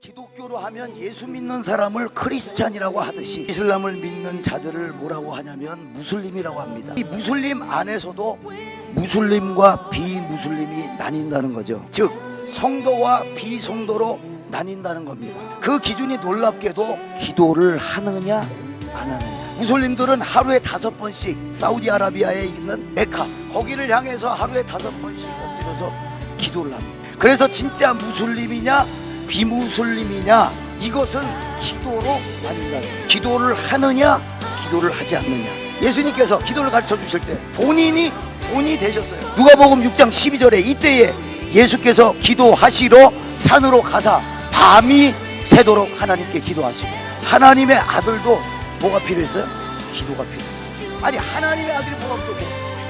기독교로 하면 예수 믿는 사람을 크리스찬이라고 하듯이 이슬람을 믿는 자들을 뭐라고 하냐면 무슬림이라고 합니다. 이 무슬림 안에서도 무슬림과 비무슬림이 나뉜다는 거죠. 즉 성도와 비성도로 나뉜다는 겁니다. 그 기준이 놀랍게도 기도를 하느냐 안 하느냐. 무슬림들은 하루에 다섯 번씩 사우디아라비아에 있는 메카 거기를 향해서 하루에 다섯 번씩 엎드려서 기도를 합니다. 그래서 진짜 무슬림이냐 비무슬림이냐 이것은 기도로 나뉜다. 기도를 하느냐 기도를 하지 않느냐. 예수님께서 기도를 가르쳐 주실 때 본인이 본이 되셨어요. 누가복음 6장 12절에 이때에 예수께서 기도하시러 산으로 가사 밤이 새도록 하나님께 기도하시고 하나님의 아들도 뭐가 필요했어요? 기도가 필요했어요. 아니 하나님의 아들이 뭐가 부족해?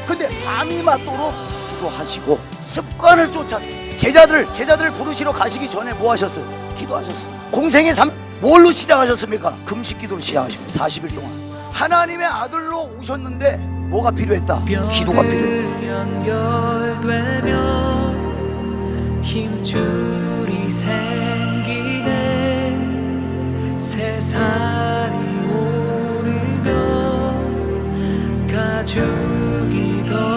근데 밤이 맞도록 기도하시고 습관을 쫓아서 제자들 제자들 부르시러 가시기 전에 뭐 하셨어요? 기도하셨어요. 공생의 삶 뭘로 시작하셨습니까? 금식 기도로 시작하시고 40일 동안 하나님의 아들로 오셨는데 뭐가 필요했다? 기도가 필요했다. 연 주기도